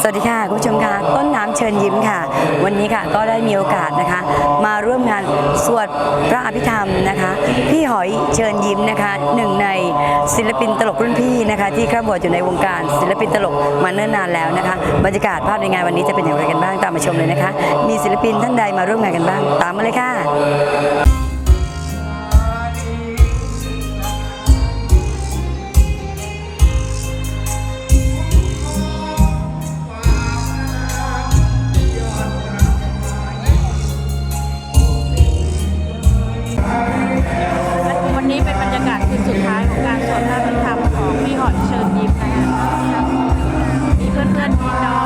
สวัสดีค่ะคุณผู้ชมค่ะต้นน้ำเชิญยิ้มค่ะ วันนี้ค่ะก็ได้มีโอกาสนะคะ มาร่วมงานสวดพระอภิธรรมนะคะ พี่หอยเชิญยิ้มนะคะหนึ่งในศิลปินตลกรุ่นพี่นะคะ ที่คร่ำบวชอยู่ในวงการศิลปินตลกมาเนิ่นนานแล้วนะคะบรรยากาศภาพในงานวันนี้จะเป็นอย่างไรกันบ้างตามมาชมเลยนะคะ มีศิลปินท่านใดมาร่วมงานกันบ้าง ตามมาเลยค่ะ สวดพระพิธรรมของพี่หอยเชิญยิ้มนะคะมีเพื่อนๆพี่น้อง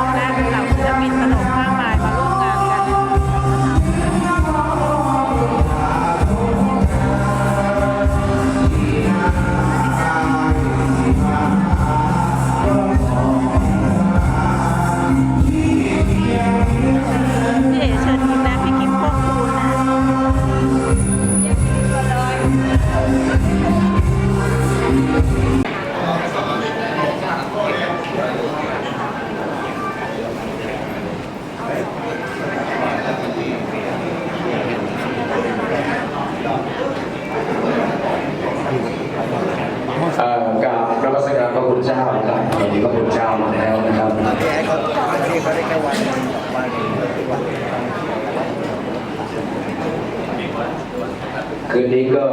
คืนนี้ก็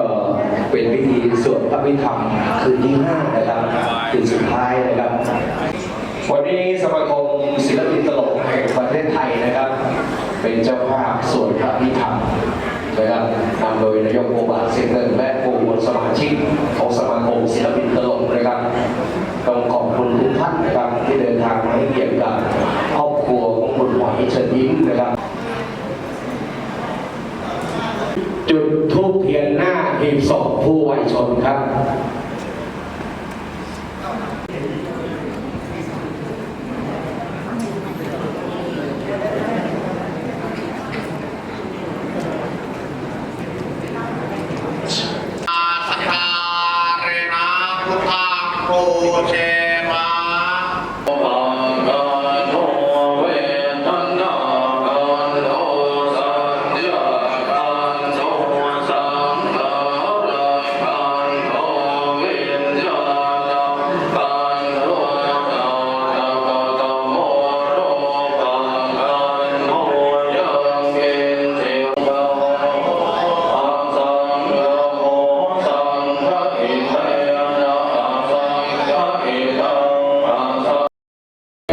เป็นพิธีสวดพระพิธรรมคืนที่ห้านะครับคืนสุดท้ายนะครับ วันนี้สมาคมศิลปินตลกแห่งประเทศไทยนะครับ เป็นเจ้าภาพสวดพระพิธรรมนะครับนำโดยนายกโอบาเซนเนอร์และผู้มวลสมาชิก อยเชิญยิ้มนะครับ จุดทูปเทียนหน้าหีบศพผู้วัยชนครับสัทธาเรนะพุทธังโปเช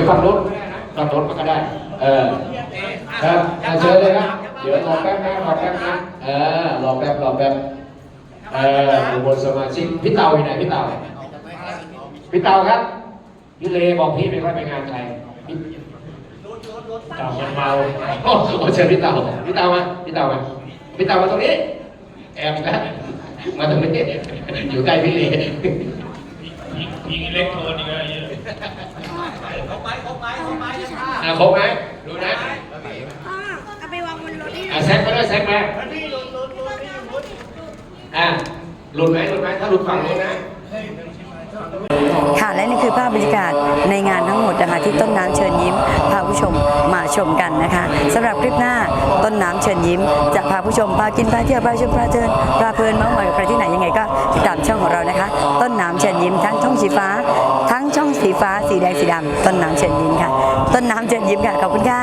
ฝั่งรถฝั่งรถมันก็ได้ เออครับอะเชิญเลยครับเดี๋ยวรอแป๊บนะรอแป๊บนะเออรอแป๊บรอแป๊บเอออุบลสมาชิกพี่เต่าอยู่ไหนพี่เต่าพี่เต่าครับพี่เลบอกพี่ไม่ค่อยไปงานใครเต่ามันเมาโอ้โหเชิญพี่เต่าพี่เต่ามาพี่เต่ามาพี่เต่ามาตรงนี้ แอบนะมาตรงนี้อยู่ใกล้พี่เล ยิงอิเล็กโทรนิกส์อะไรเยอะอะครบไหมดูนะเอาไปวางบนรถที่อะแซกไปด้วยแซกมาอะหลุดไหมหลุดไหมถ้าหลุดฝั่งนู้นนะค่ะ และนี่คือภาพบรรยากาศในงานทั้งหมดนะคะที่ต้นน้ำเชิญยิ้ม พาผู้ชมมาชมกันนะคะสำหรับคลิปหน้าต้นน้ำเชิญยิ้ม จะพาผู้ชมพากินพาเที่ยวพาชมพาเทินพาเพลินมาส์มอยกับใครที่ไหนยังไงก็ติดตามช่องของเรานะคะ ต้นน้ำเชิญยิ้มทั้งช่องสีฟ้า ทั้งช่องสีฟ้าสีแดงสีดำต้นน้ำเชิญยิ้มค่ะ ต้นน้ำเชิญยิ้มค่ะขอบคุณค่ะ